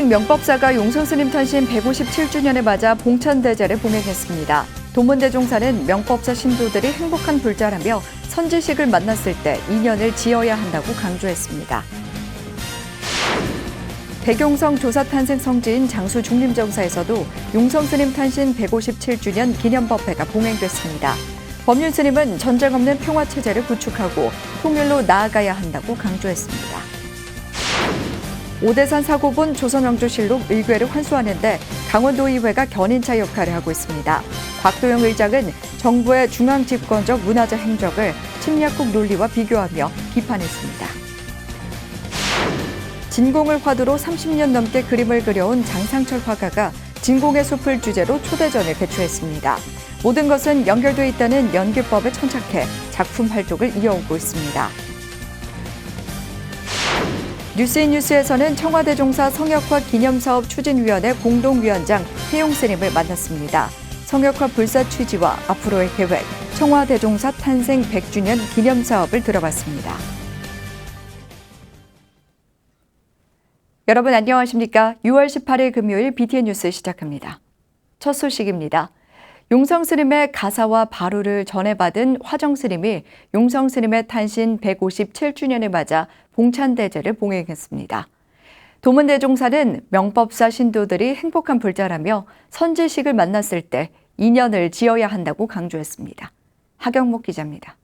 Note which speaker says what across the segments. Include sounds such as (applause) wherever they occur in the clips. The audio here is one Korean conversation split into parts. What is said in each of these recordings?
Speaker 1: 평택 명법사가 용성스님 탄신 157주년을 맞아 봉천대제를 봉행했습니다. 도문대종사는 명법사 신도들이 행복한 불자라며 선지식을 만났을 때 인연을 지어야 한다고 강조했습니다. 백용성 조사 탄생 성지인 장수 중림정사에서도 용성스님 탄신 157주년 기념법회가 봉행됐습니다. 법륜스님은 전쟁 없는 평화체제를 구축하고 통일로 나아가야 한다고 강조했습니다. 오대산 사고본 조선왕조실록 일궤를 환수하는데 강원도의회가 견인차 역할을 하고 있습니다. 곽도영 의장은 정부의 중앙집권적 문화적 행적을 침략국 논리와 비교하며 비판했습니다. 진공을 화두로 30년 넘게 그림을 그려온 장상철 화가가 진공의 숲을 주제로 초대전을 개최했습니다. 모든 것은 연결돼 있다는 연기법에 천착해 작품 활동을 이어오고 있습니다. 뉴스인 뉴스에서는 청와대 종사 성역화 기념사업 추진위원회 공동위원장 해용 스님을 만났습니다. 성역화 불사 취지와 앞으로의 계획, 청와대 종사 탄생 100주년 기념사업을 들어봤습니다. 여러분 안녕하십니까? 6월 18일 금요일 BTN 뉴스 시작합니다. 첫 소식입니다. 용성 스님의 가사와 바루를 전해받은 화정 스님이 용성 스님의 탄신 157주년을 맞아 봉찬대제를 봉행했습니다. 도문대종사는 명법사 신도들이 행복한 불자라며 선지식을 만났을 때 인연을 지어야 한다고 강조했습니다. 하경목 기자입니다.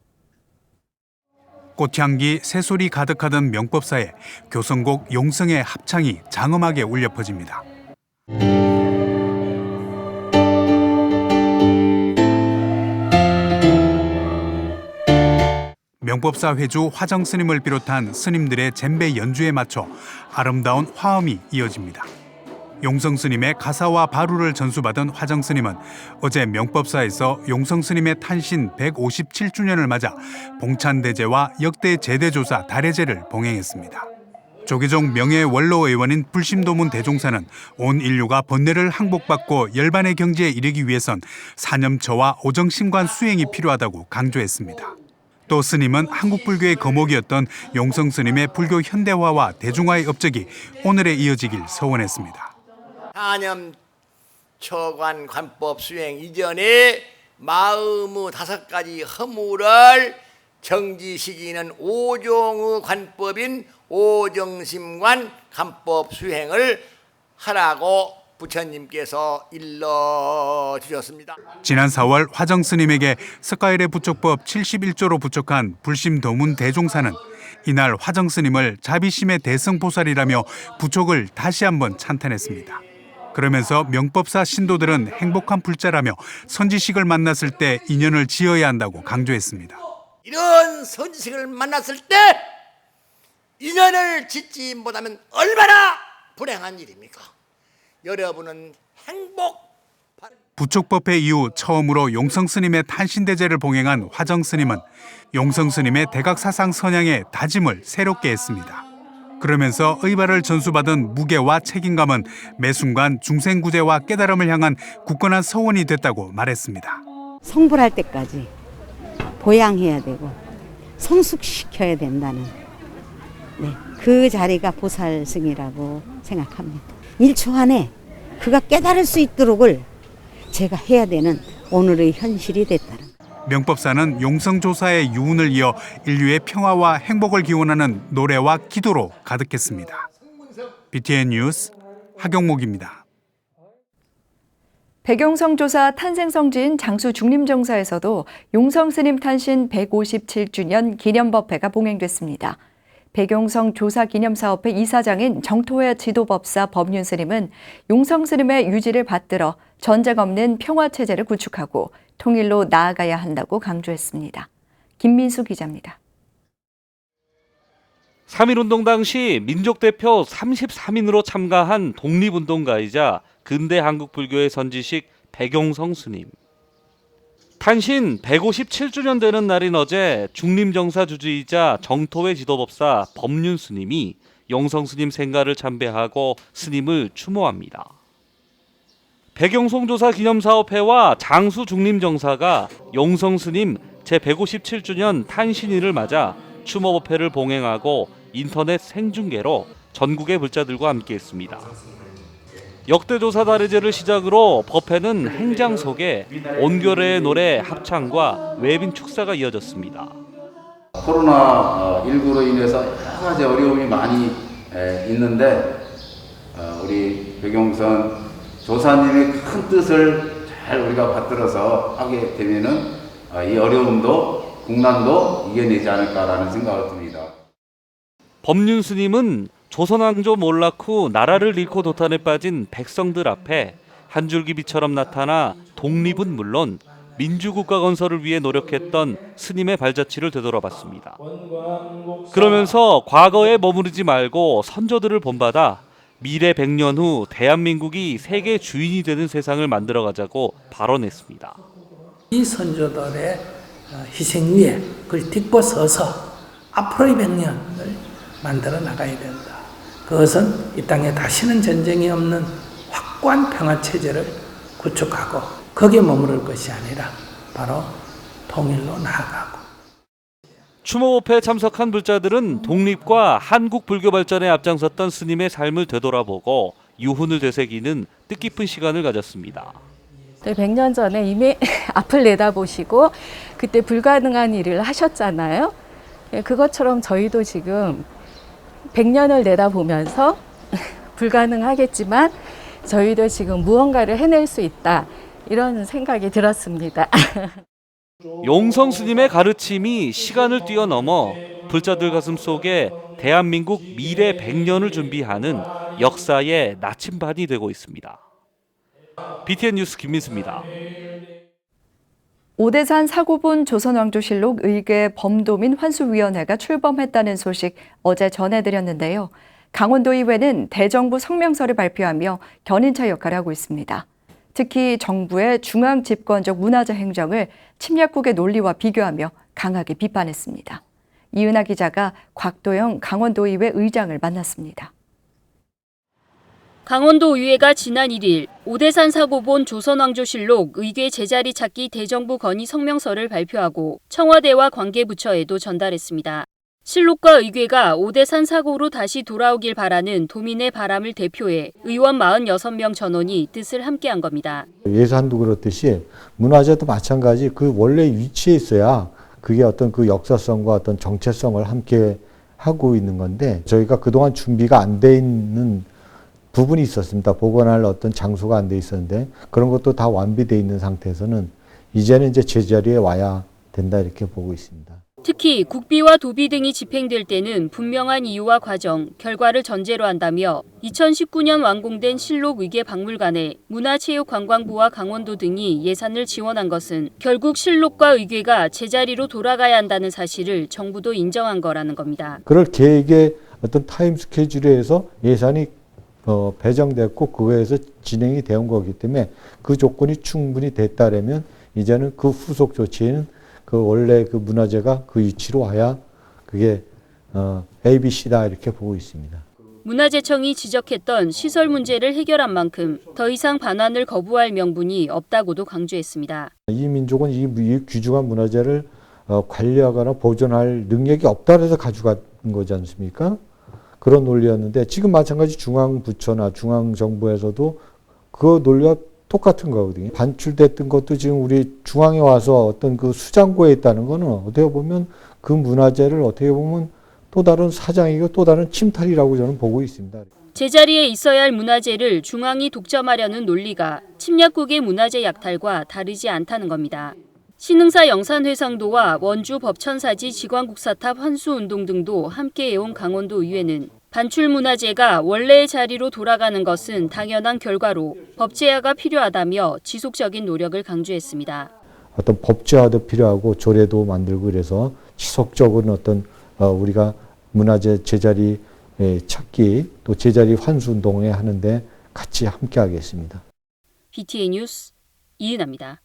Speaker 2: 꽃향기 새소리 가득하던 명법사에 교성곡 용성의 합창이 장엄하게 울려 퍼집니다. 명법사 회주 화정 스님을 비롯한 스님들의 젬베 연주에 맞춰 아름다운 화음이 이어집니다. 용성 스님의 가사와 바루를 전수받은 화정 스님은 어제 명법사에서 용성 스님의 탄신 157주년을 맞아 봉찬대제와 역대 제대조사 달해제를 봉행했습니다. 조계종 명예 원로 의원인 불심도문 대종사는 온 인류가 번뇌를 항복받고 열반의 경지에 이르기 위해선 사념처와 오정심관 수행이 필요하다고 강조했습니다. 또 스님은 한국 불교의 거목이었던 용성 스님의 불교 현대화와 대중화의 업적이 오늘에 이어지길 서원했습니다.
Speaker 3: 한염 처관 관법 수행 이전에 마음의 다섯 가지 허물을 정지시키는 오종의 관법인 오정심관 관법 수행을 하라고 부처님께서 일러 주셨습니다.
Speaker 2: 지난 4월 화정 스님에게 스카일의 부촉법 71조로 부촉한 불심 도문 대종사는 이날 화정 스님을 자비심의 대성보살이라며 부촉을 다시 한번 찬탄했습니다. 그러면서 명법사 신도들은 행복한 불자라며 선지식을 만났을 때 인연을 지어야 한다고 강조했습니다.
Speaker 3: 이런 선지식을 만났을 때 인연을 짓지 못하면 얼마나 불행한 일입니까? 여러분은 행복
Speaker 2: 부촉법회 이후 처음으로 용성 스님의 탄신대제를 봉행한 화정 스님은 용성 스님의 대각 사상 선양의 다짐을 새롭게 했습니다. 그러면서 의발을 전수받은 무게와 책임감은 매 순간 중생구제와 깨달음을 향한 굳건한 서원이 됐다고 말했습니다.
Speaker 4: 성불할 때까지 보양해야 되고 성숙시켜야 된다는 네, 그 자리가 보살승이라고 생각합니다. 1초 안에 그가 깨달을 수 있도록을 제가 해야 되는 오늘의 현실이 됐다는
Speaker 2: 명법사는 용성조사의 유운을 이어 인류의 평화와 행복을 기원하는 노래와 기도로 가득했습니다. BTN 뉴스 하경목입니다.
Speaker 1: 백용성 조사 탄생 성지인 장수 중림정사에서도 용성 스님 탄신 157주년 기념법회가 봉행됐습니다. 백용성 조사 기념사업회 이사장인 정토회 지도법사 법륜 스님은 용성 스님의 유지를 받들어 전쟁 없는 평화 체제를 구축하고 통일로 나아가야 한다고 강조했습니다. 김민수 기자입니다.
Speaker 5: 3.1운동 당시 민족대표 33인으로 참가한 독립운동가이자 근대 한국 불교의 선지식 백용성 스님. 탄신 157주년 되는 날인 어제 중림정사 주주이자 정토회 지도법사 법륜 스님이 용성 스님 생가를 참배하고 스님을 추모합니다. 백용성조사 기념사업회와 장수 중림정사가 용성 스님 제 157주년 탄신일을 맞아 추모법회를 봉행하고 인터넷 생중계로 전국의 불자들과 함께했습니다. 역대 조사 다례제를 시작으로 법회는 행장 속에 온결의 노래 합창과 외빈 축사가 이어졌습니다.
Speaker 6: 코로나 19로 인해서 여러 가지 어려움이 많이 에, 있는데 어, 우리 백용선 조사님의 큰 뜻을 잘 우리가 받들어서 하게 되면은 어, 이 어려움도 국난도 이겨내지 않을까라는 생각을 듭니다.
Speaker 5: 법륜 스님은 조선왕조 몰락 후 나라를 잃고 도탄에 빠진 백성들 앞에 한 줄기 빛처럼 나타나 독립은 물론 민주국가 건설을 위해 노력했던 스님의 발자취를 되돌아봤습니다. 그러면서 과거에 머무르지 말고 선조들을 본받아 미래 100년 후 대한민국이 세계 주인이 되는 세상을 만들어가자고 발언했습니다.
Speaker 7: 이 선조들의 어, 희생 위에 그걸 딛고 서서 앞으로의 백년을 만들어 나가야 된다. 그것은 이 땅에 다시는 전쟁이 없는 확고한 평화 체제를 구축하고 거기에 머무를 것이 아니라 바로 통일로 나아가고
Speaker 5: 추모법회에 참석한 불자들은 독립과 한국 불교 발전에 앞장섰던 스님의 삶을 되돌아보고 유훈을 되새기는 뜻깊은 시간을 가졌습니다.
Speaker 8: 네, 100년 전에 이미 (laughs) 앞을 내다보시고 그때 불가능한 일을 하셨잖아요. 예, 그것처럼 저희도 지금 100년을 내다보면서 (laughs) 불가능하겠지만 저희도 지금 무언가를 해낼 수 있다. 이런 생각이 들었습니다. (laughs)
Speaker 5: 용성 스님의 가르침이 시간을 뛰어넘어 불자들 가슴 속에 대한민국 미래 100년을 준비하는 역사의 나침반이 되고 있습니다. BTN 뉴스 김민수입니다.
Speaker 1: 오대산 사고본 조선왕조실록 의궤 범도민 환수위원회가 출범했다는 소식 어제 전해드렸는데요. 강원도의회는 대정부 성명서를 발표하며 견인차 역할을 하고 있습니다. 특히 정부의 중앙 집권적 문화재 행정을 침략국의 논리와 비교하며 강하게 비판했습니다. 이은하 기자가 곽도영 강원도의회 의장을 만났습니다.
Speaker 9: 강원도 의회가 지난 1일 오대산 사고본 조선왕조실록 의궤 제자리 찾기 대정부 건의 성명서를 발표하고 청와대와 관계부처에도 전달했습니다. 실록과 의궤가 오대산 사고로 다시 돌아오길 바라는 도민의 바람을 대표해 의원 46명 전원이 뜻을 함께한 겁니다.
Speaker 10: 예산도 그렇듯이 문화재도 마찬가지 그 원래 위치에 있어야 그게 어떤 그 역사성과 어떤 정체성을 함께 하고 있는 건데 저희가 그동안 준비가 안 돼 있는 부분이 있었습니다. 보관할 어떤 장소가 안 돼 있었는데 그런 것도 다 완비돼 있는 상태에서는 이제는 이제 제자리에 와야 된다 이렇게 보고 있습니다.
Speaker 9: 특히 국비와 도비 등이 집행될 때는 분명한 이유와 과정, 결과를 전제로 한다며 2019년 완공된 실록 의계 박물관에 문화체육관광부와 강원도 등이 예산을 지원한 것은 결국 실록과 의궤가 제자리로 돌아가야 한다는 사실을 정부도 인정한 거라는 겁니다.
Speaker 10: 그럴 계획의 어떤 타임 스케줄에 서 예산이 어, 배정됐고 그거에서 진행이 되온 거기 때문에 그 조건이 충분히 됐다라면 이제는 그 후속 조치에는 그 원래 그 문화재가 그 위치로 와야 그게 어, ABC다 이렇게 보고 있습니다.
Speaker 9: 문화재청이 지적했던 시설 문제를 해결한 만큼 더 이상 반환을 거부할 명분이 없다고도 강조했습니다.
Speaker 10: 이 민족은 이, 이 귀중한 문화재를 어, 관리하거나 보존할 능력이 없다 해서 가져간 거지 않습니까? 그런 논리였는데 지금 마찬가지 중앙부처나 중앙정부에서도 그 논리와 똑같은 거거든요. 반출됐던 것도 지금 우리 중앙에 와서 어떤 그 수장고에 있다는 거는 어떻게 보면 그 문화재를 어떻게 보면 또 다른 사장이고 또 다른 침탈이라고 저는 보고 있습니다.
Speaker 9: 제자리에 있어야 할 문화재를 중앙이 독점하려는 논리가 침략국의 문화재 약탈과 다르지 않다는 겁니다. 신흥사 영산회상도와 원주 법천사지 직왕국사탑 환수운동 등도 함께 해온 강원도 의회는 반출 문화재가 원래의 자리로 돌아가는 것은 당연한 결과로 법제화가 필요하다며 지속적인 노력을 강조했습니다.
Speaker 10: 어떤 법제화도 필요하고 조례도 만들고 그래서 지속적인 어떤 어, 우리가 문화재 제자리 예, 찾기 또 제자리 환수 운동에 하는데 같이 함께 하겠습니다.
Speaker 9: BTN 뉴스 이은아입니다.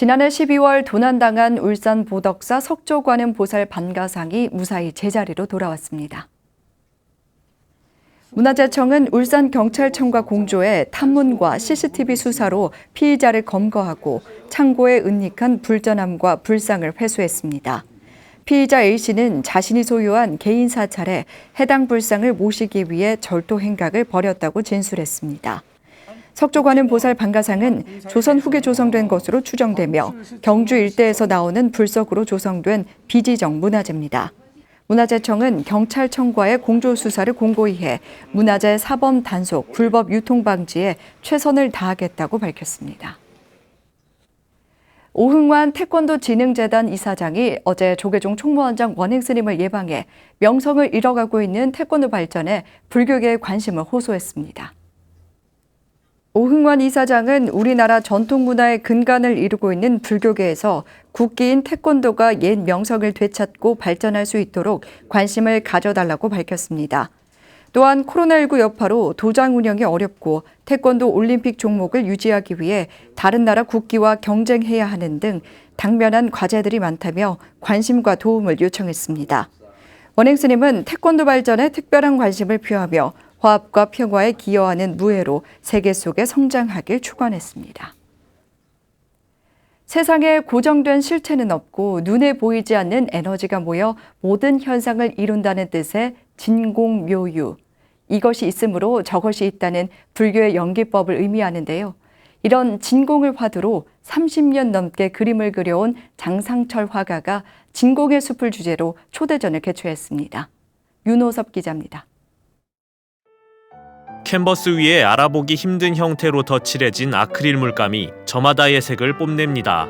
Speaker 1: 지난해 12월 도난당한 울산 보덕사 석조관음 보살 반가상이 무사히 제자리로 돌아왔습니다. 문화재청은 울산경찰청과 공조해 탐문과 CCTV 수사로 피의자를 검거하고 창고에 은닉한 불전함과 불상을 회수했습니다. 피의자 A씨는 자신이 소유한 개인 사찰에 해당 불상을 모시기 위해 절도 행각을 벌였다고 진술했습니다. 석조관은 보살 방가상은 조선 후기 조성된 것으로 추정되며 경주 일대에서 나오는 불석으로 조성된 비지정 문화재입니다. 문화재청은 경찰청과의 공조 수사를 공고히 해 문화재 사범 단속, 불법 유통 방지에 최선을 다하겠다고 밝혔습니다. 오흥환 태권도 진흥재단 이사장이 어제 조계종 총무원장 원행 스님을 예방해 명성을 잃어가고 있는 태권도 발전에 불교계의 관심을 호소했습니다. 오흥환 이사장은 우리나라 전통 문화의 근간을 이루고 있는 불교계에서 국기인 태권도가 옛 명성을 되찾고 발전할 수 있도록 관심을 가져달라고 밝혔습니다. 또한 코로나19 여파로 도장 운영이 어렵고 태권도 올림픽 종목을 유지하기 위해 다른 나라 국기와 경쟁해야 하는 등 당면한 과제들이 많다며 관심과 도움을 요청했습니다. 원행 스님은 태권도 발전에 특별한 관심을 표하며 화합과 평화에 기여하는 무예로 세계 속에 성장하길 축원했습니다. 세상에 고정된 실체는 없고 눈에 보이지 않는 에너지가 모여 모든 현상을 이룬다는 뜻의 진공묘유. 이것이 있으므로 저것이 있다는 불교의 연기법을 의미하는데요. 이런 진공을 화두로 30년 넘게 그림을 그려온 장상철 화가가 진공의 숲을 주제로 초대전을 개최했습니다. 윤호섭 기자입니다.
Speaker 11: 캔버스 위에 알아보기 힘든 형태로 덧칠해진 아크릴 물감이 저마다의 색을 뽐냅니다.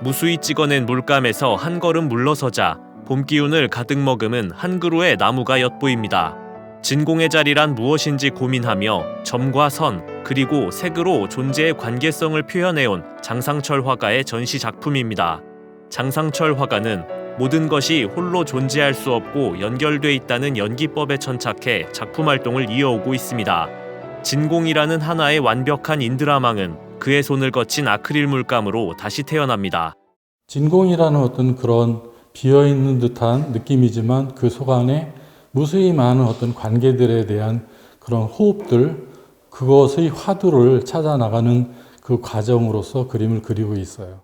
Speaker 11: 무수히 찍어낸 물감에서 한 걸음 물러서자 봄 기운을 가득 머금은 한 그루의 나무가 엿보입니다. 진공의 자리란 무엇인지 고민하며 점과 선 그리고 색으로 존재의 관계성을 표현해온 장상철 화가의 전시 작품입니다. 장상철 화가는 모든 것이 홀로 존재할 수 없고 연결돼 있다는 연기법에 천착해 작품 활동을 이어오고 있습니다. 진공이라는 하나의 완벽한 인드라망은 그의 손을 거친 아크릴 물감으로 다시 태어납니다.
Speaker 12: 진공이라는 어떤 그런 비어 있는 듯한 느낌이지만 그 속 안에 무수히 많은 어떤 관계들에 대한 그런 호흡들, 그것의 화두를 찾아 나가는 그 과정으로서 그림을 그리고 있어요.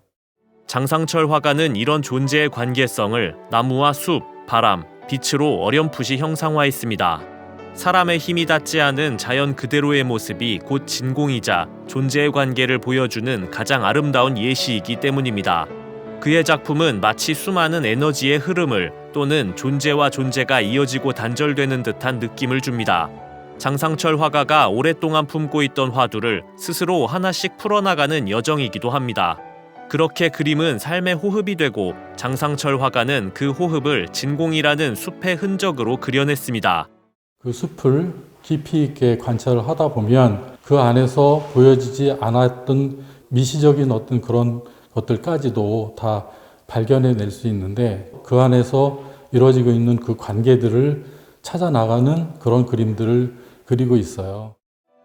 Speaker 11: 장상철 화가는 이런 존재의 관계성을 나무와 숲, 바람, 빛으로 어렴풋이 형상화했습니다. 사람의 힘이 닿지 않은 자연 그대로의 모습이 곧 진공이자 존재의 관계를 보여주는 가장 아름다운 예시이기 때문입니다. 그의 작품은 마치 수많은 에너지의 흐름을 또는 존재와 존재가 이어지고 단절되는 듯한 느낌을 줍니다. 장상철 화가가 오랫동안 품고 있던 화두를 스스로 하나씩 풀어나가는 여정이기도 합니다. 그렇게 그림은 삶의 호흡이 되고 장상철 화가는 그 호흡을 진공이라는 숲의 흔적으로 그려냈습니다.
Speaker 12: 그 숲을 깊이 있게 관찰을 하다 보면 그 안에서 보여지지 않았던 미시적인 어떤 그런 것들까지도 다 발견해낼 수 있는데 그 안에서 이루어지고 있는 그 관계들을 찾아 나가는 그런 그림들을 그리고 있어요.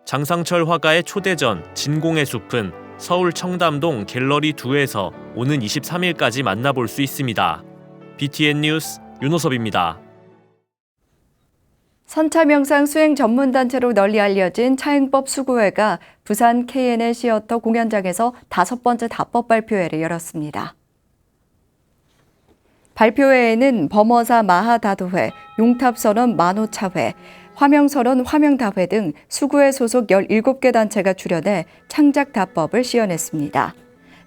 Speaker 11: 장상철 화가의 초대전 진공의 숲은 서울 청담동 갤러리 2에서 오는 23일까지 만나볼 수 있습니다. BTN 뉴스 윤호섭입니다.
Speaker 1: 선차명상 수행 전문단체로 널리 알려진 차행법 수구회가 부산 KNL 시어터 공연장에서 다섯 번째 답법 발표회를 열었습니다. 발표회에는 범어사 마하다도회, 용탑선언 만호차회, 화명선언 화명다회 등 수구회 소속 17개 단체가 출연해 창작 답법을 시연했습니다.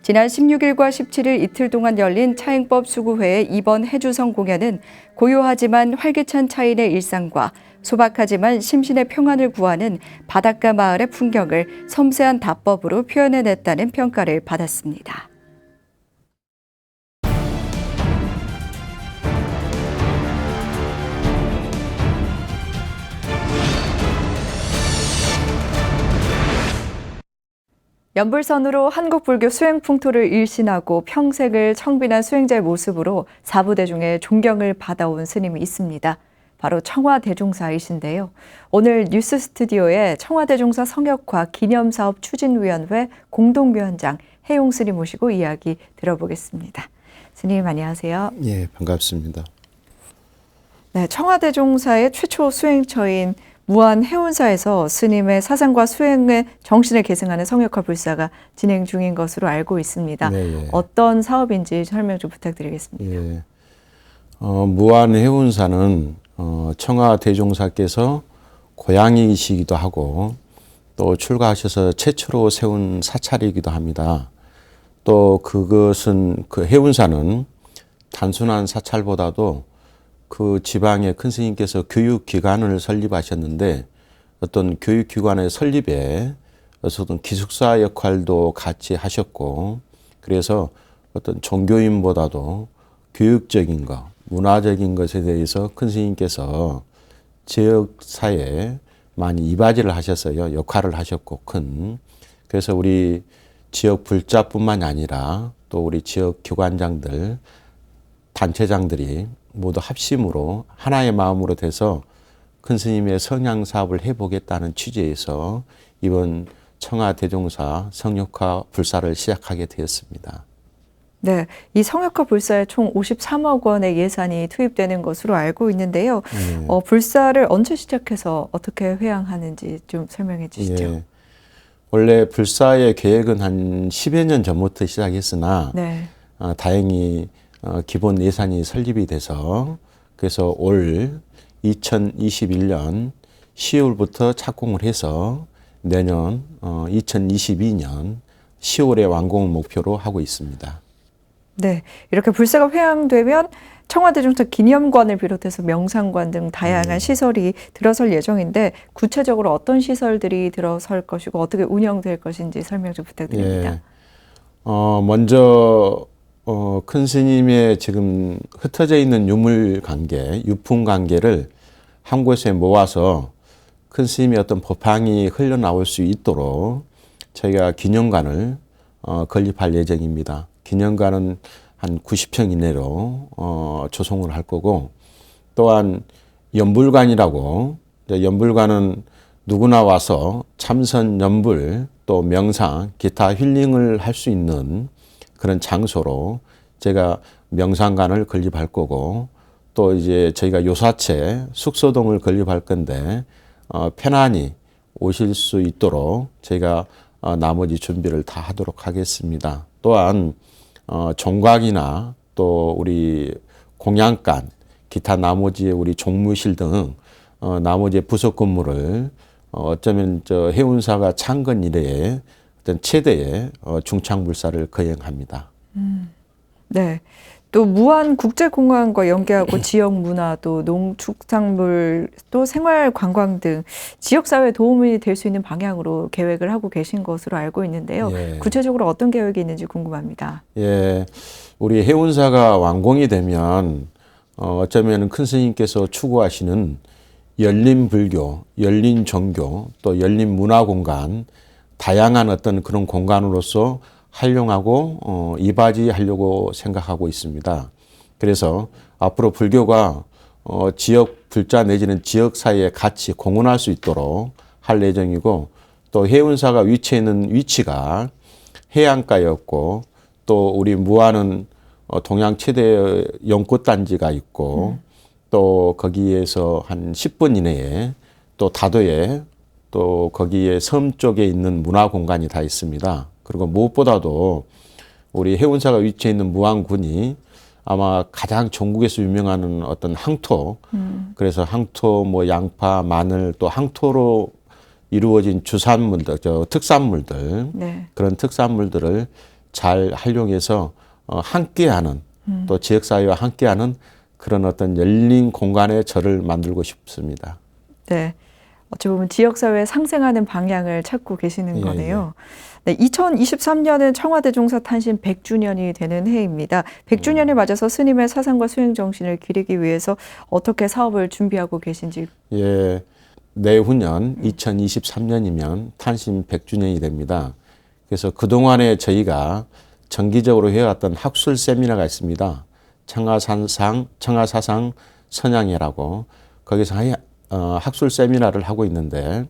Speaker 1: 지난 16일과 17일 이틀 동안 열린 차행법 수구회의 이번 해주성 공연은 고요하지만 활기찬 차인의 일상과 소박하지만 심신의 평안을 구하는 바닷가 마을의 풍경을 섬세한 답법으로 표현해냈다는 평가를 받았습니다. 연불선으로 한국 불교 수행 풍토를 일신하고 평생을 청빈한 수행자의 모습으로 사부대중의 존경을 받아온 스님이 있습니다. 바로 청와대종사이신데요. 오늘 뉴스 스튜디오에 청와대종사 성역화 기념사업 추진위원회 공동위원장 해용 스님 모시고 이야기 들어보겠습니다. 스님 안녕하세요.
Speaker 13: 예, 반갑습니다.
Speaker 1: 네, 청와대종사의 최초 수행처인 무한 해운사에서 스님의 사상과 수행의 정신을 계승하는 성역화 불사가 진행 중인 것으로 알고 있습니다.
Speaker 13: 네, 예.
Speaker 1: 어떤 사업인지 설명 좀 부탁드리겠습니다.
Speaker 13: 예. 어, 무안 해운사는 어, 청하 대종사께서 고향이시기도 하고 또 출가하셔서 최초로 세운 사찰이기도 합니다. 또 그것은 그 해운사는 단순한 사찰보다도 그 지방의 큰 스님께서 교육기관을 설립하셨는데 어떤 교육기관의 설립에 어떤 기숙사 역할도 같이 하셨고 그래서 어떤 종교인보다도 교육적인 것, 문화적인 것에 대해서 큰 스님께서 지역 사회에 많이 이바지를 하셨어요. 역할을 하셨고 큰. 그래서 우리 지역 불자뿐만 아니라 또 우리 지역 교관장들, 단체장들이 모두 합심으로 하나의 마음으로 돼서 큰 스님의 성향 사업을 해보겠다는 취지에서 이번 청하 대종사 성역화 불사를 시작하게 되었습니다.
Speaker 14: 네, 이 성역화 불사에 총 53억 원의 예산이 투입되는 것으로 알고 있는데요.
Speaker 13: 예.
Speaker 14: 어, 불사를 언제 시작해서 어떻게 회양하는지 좀 설명해 주시죠.
Speaker 13: 예. 원래 불사의 계획은 한 10여 년 전부터 시작했으나
Speaker 14: 네.
Speaker 13: 어, 다행히 어, 기본 예산이 설립이 돼서 그래서 올 2021년 10월부터 착공을 해서 내년 어, 2022년 10월에 완공을 목표로 하고 있습니다.
Speaker 14: 네, 이렇게 불사가 회양되면 청와대 중사 기념관을 비롯해서 명상관 등 다양한 시설이 들어설 예정인데 구체적으로 어떤 시설들이 들어설 것이고 어떻게 운영될 것인지 설명 좀 부탁드립니다.
Speaker 13: 예. 어, 먼저 어, 큰 스님의 지금 흩어져 있는 유물 관계, 유품 관계를 한 곳에 모아서 큰 스님의 어떤 법황이 흘러나올 수 있도록 저희가 기념관을 어, 건립할 예정입니다. 기념관은 한 90평 이내로 어, 조성을 할 거고 또한 연불관이라고 연불관은 누구나 와서 참선 연불 또 명상 기타 힐링을 할 수 있는 그런 장소로 제가 명상관을 건립할 거고 또 이제 저희가 요사체 숙소동을 건립할 건데 어, 편안히 오실 수 있도록 저희가 어, 나머지 준비를 다 하도록 하겠습니다. 또한 어, 종각이나 또 우리 공양간, 기타 나머지 우리 종무실 등 어, 나머지 부속 건물을 어, 어쩌면 저 해운사가 창건 이래에 어떤 최대의 어, 중창불사를 거행합니다.
Speaker 14: 네. 또 무안 국제공항과 연계하고 (clears throat) 지역 문화 또 농축산물 또 생활 관광 등 지역 사회에 도움이 될 수 있는 방향으로 계획을 하고 계신 것으로 알고 있는데요.
Speaker 13: 예.
Speaker 14: 구체적으로 어떤 계획이 있는지 궁금합니다.
Speaker 13: 예, 우리 해운사가 완공이 되면 어, 어쩌면 큰 스님께서 추구하시는 열린 불교, 열린 종교, 또 열린 문화 공간, 다양한 어떤 그런 공간으로서 활용하고 어, 이바지하려고 생각하고 있습니다. 그래서 앞으로 불교가 어, 지역 불자 내지는 지역 사이에 같이 공헌할 수 있도록 할 예정이고 또 해운사가 위치해 있는 위치가 해안가였고 또 우리 무안은 어, 동양 최대 연꽃 단지가 있고 또 거기에서 한 10분 이내에 또 다도에 또 거기에 섬 쪽에 있는 문화 공간이 다 있습니다. 그리고 무엇보다도 우리 해운사가 위치해 있는 무안군이 아마 가장 전국에서 유명한 어떤 항토, 그래서 항토, 뭐 양파, 마늘 또 항토로 이루어진 주산물들, 저 특산물들
Speaker 14: 네.
Speaker 13: 그런 특산물들을 잘 활용해서 어, 함께하는 또 지역사회와 함께하는 그런 어떤 열린 공간의 절을 만들고 싶습니다.
Speaker 14: 네. 어찌 보면 지역사회에 상생하는 방향을 찾고 계시는
Speaker 13: 예,
Speaker 14: 거네요. 네, 2023년은 청와대 종사 탄신 100주년이 되는 해입니다. 100주년을
Speaker 13: 음.
Speaker 14: 맞아서 스님의 사상과 수행 정신을 기리기 위해서 어떻게 사업을 준비하고 계신지
Speaker 13: 예, 내후년 2023년이면 탄신 100주년이 됩니다. 그래서 그동안에 저희가 정기적으로 해왔던 학술 세미나가 있습니다. 청하산상, 청하사상 선양회라고 거기서 하- 어, 학술 세미나를 하고 있는데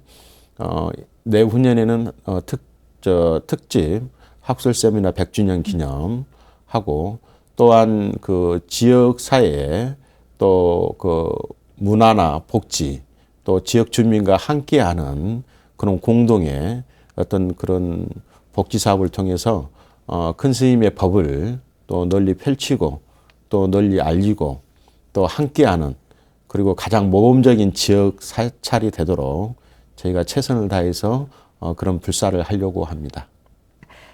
Speaker 13: 어, 내후년에는 어, 특, 저, 특집 학술 세미나 100주년 기념 하고 또한 그 지역 사회에 또 그 문화나 복지 또 지역 주민과 함께하는 그런 공동의 어떤 그런 복지 사업을 통해서 어, 큰 스님의 법을 또 널리 펼치고 또 널리 알리고 또 함께하는 그리고 가장 모범적인 지역 사찰이 되도록 저희가 최선을 다해서 어, 그런 불사를 하려고 합니다.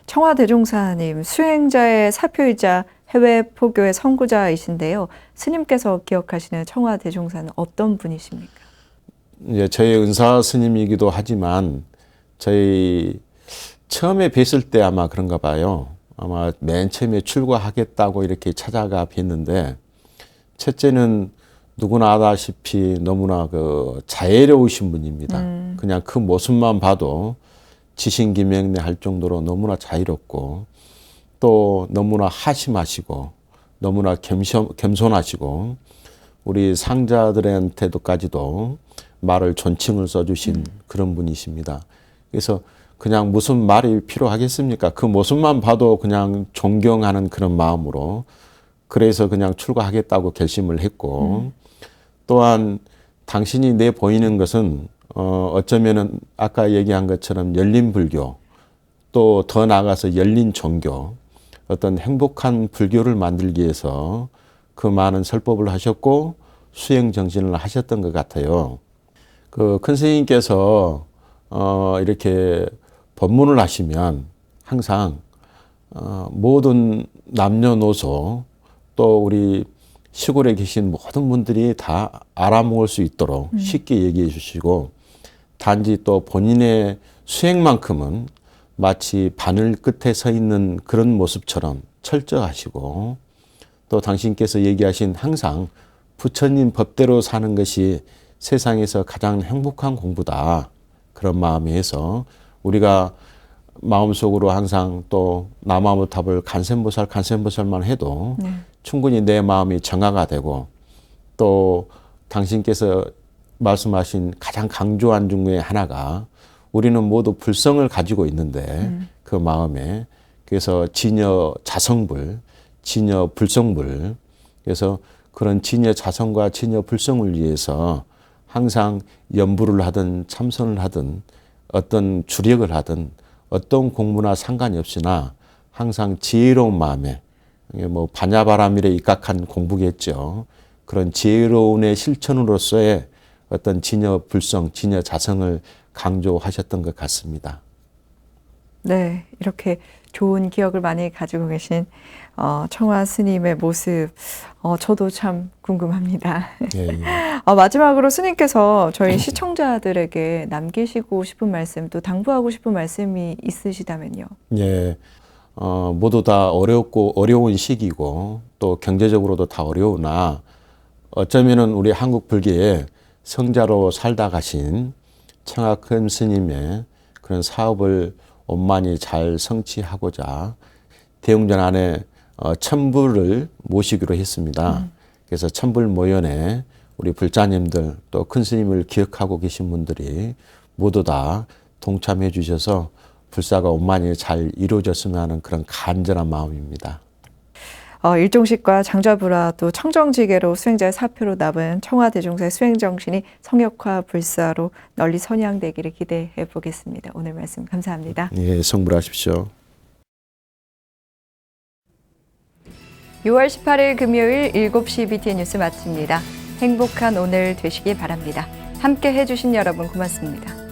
Speaker 1: 청와대 종사님 수행자의 사표이자 해외 포교의 선구자이신데요. 스님께서 기억하시는 청와대 종사는 어떤 분이십니까?
Speaker 13: 이제 저희 은사 스님이기도 하지만 저희 처음에 뵀을 때 아마 그런가 봐요. 아마 맨 처음에 출가하겠다고 이렇게 찾아가 뵀는데 첫째는 누구나 아다시피 너무나 그 자애로우신 분입니다.
Speaker 1: 음.
Speaker 13: 그냥 그 모습만 봐도 지신기명내 할 정도로 너무나 자유롭고 또 너무나 하심하시고 너무나 겸손, 겸손하시고 우리 상자들한테도까지도 말을 존칭을 써주신 그런 분이십니다. 그래서 그냥 무슨 말이 필요하겠습니까? 그 모습만 봐도 그냥 존경하는 그런 마음으로 그래서 그냥 출가하겠다고 결심을 했고 또한 당신이 내 보이는 것은 어, 어쩌면은 아까 얘기한 것처럼 열린 불교 또 더 나아가서 열린 종교 어떤 행복한 불교를 만들기 위해서 그 많은 설법을 하셨고 수행 정신을 하셨던 것 같아요. 그 큰 스님께서 어, 이렇게 법문을 하시면 항상 어, 모든 남녀노소 또 우리 시골에 계신 모든 분들이 다 알아먹을 수 있도록 쉽게 얘기해 주시고 단지 또 본인의 수행만큼은 마치 바늘 끝에 서 있는 그런 모습처럼 철저하시고 또 당신께서 얘기하신 항상 부처님 법대로 사는 것이 세상에서 가장 행복한 공부다. 그런 마음이 해서 우리가 마음속으로 항상 또 남아무탑을 간센보살 간센보살만 해도
Speaker 1: 네.
Speaker 13: 충분히 내 마음이 정화가 되고 또 당신께서 말씀하신 가장 강조한 중에 하나가 우리는 모두 불성을 가지고 있는데 그 마음에 그래서 진여 자성불, 진여 불성불. 그래서 그런 진여 자성과 진여 불성을 위해서 항상 연부를 하든 참선을 하든 어떤 주력을 하든 어떤 공부나 상관이 없으나 항상 지혜로운 마음에 이게 뭐 반야바람일에 입각한 공부겠죠. 그런 지혜로운의 실천으로서의 어떤 진여 불성, 진여 자성을 강조하셨던 것 같습니다.
Speaker 1: 네, 이렇게 좋은 기억을 많이 가지고 계신 어, 청화 스님의 모습, 어, 저도 참 궁금합니다.
Speaker 13: 예, 예. (laughs)
Speaker 1: 어, 마지막으로 스님께서 저희 시청자들에게 남기시고 싶은 말씀, 또 당부하고 싶은 말씀이 있으시다면요.
Speaker 13: 예. 어, 모두 다 어렵고 어려운 시기고 또 경제적으로도 다 어려우나 어쩌면은 우리 한국 불교의 성자로 살다 가신 청하큰 스님의 그런 사업을 원만히 잘 성취하고자 대웅전 안에 어, 천불을 모시기로 했습니다. 그래서 천불 모연에 우리 불자님들 또 큰 스님을 기억하고 계신 분들이 모두 다 동참해 주셔서 불사가 원만히 잘 이루어졌으면 하는 그런 간절한 마음입니다.
Speaker 1: 어, 일종식과 장좌불화 또 청정지계로 수행자의 사표로 남은 청와대종사의 수행정신이 성역화 불사로 널리 선양되기를 기대해 보겠습니다. 오늘 말씀 감사합니다.
Speaker 13: 예, 성불하십시오.
Speaker 1: 6월 18일 금요일 7시 BTN 뉴스 마칩니다. 행복한 오늘 되시길 바랍니다. 함께 해주신 여러분 고맙습니다.